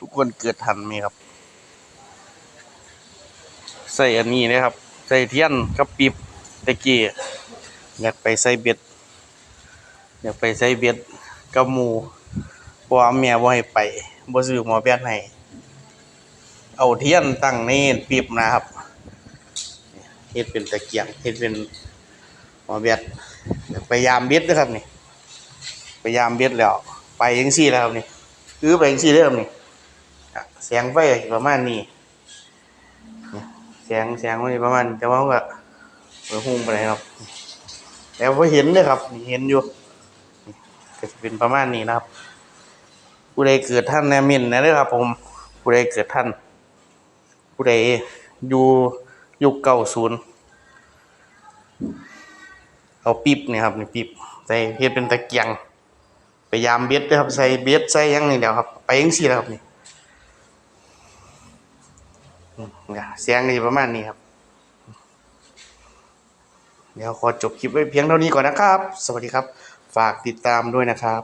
ทุกคนเกิดทันไหมครับ ใส่อันนี้นะครับ ใส่เทียนกับปีบตะกี้อยากไปใส่เบ็ด อยากไปใส่เบ็ดกับหมู่เพราะว่าแม่บ่ให้ไปบ่ซื้อหมอแบตให้เอาเทียนตั้งในปีบนะครับเฮ็ดเป็นตะเกียงเฮ็ดเป็นหมอแบตอยากไปยามเบ็ดเด้ครับนี่ไปยามเบ็ดแล้ว ไปจังซี่แล้วครับนี่คือไปจังซี่เด้อครับนี่ แสงไฟประมาณนี้แสงแสงมันนี่ประมาณแต่ว่าก็เปิดหุ้มไปไหนครับแต่ว่าเห็นเลยครับเห็นอยู่ก็จะเป็นประมาณนี้นะครับผู้ใดเกิดท่านแนมินนะเด้อครับผมผู้ใดเกิดท่านผู้ใดอยู่ยุคเก่าศูนย์เอาปิ๊บนี่ครับนี่ปิ๊บใส่เฮ็ดเป็นตะเกียงไปยามเบ็ดเด้อครับใส่เบ็ดใส่ยังนี่เดียวครับ ไปจังซี่แล้วครับนี่ เสียงนี่ประมาณนี้ครับ เดี๋ยวขอจบคลิปไว้เพียงเท่านี้ก่อนนะครับ สวัสดีครับ ฝากติดตามด้วยนะครับ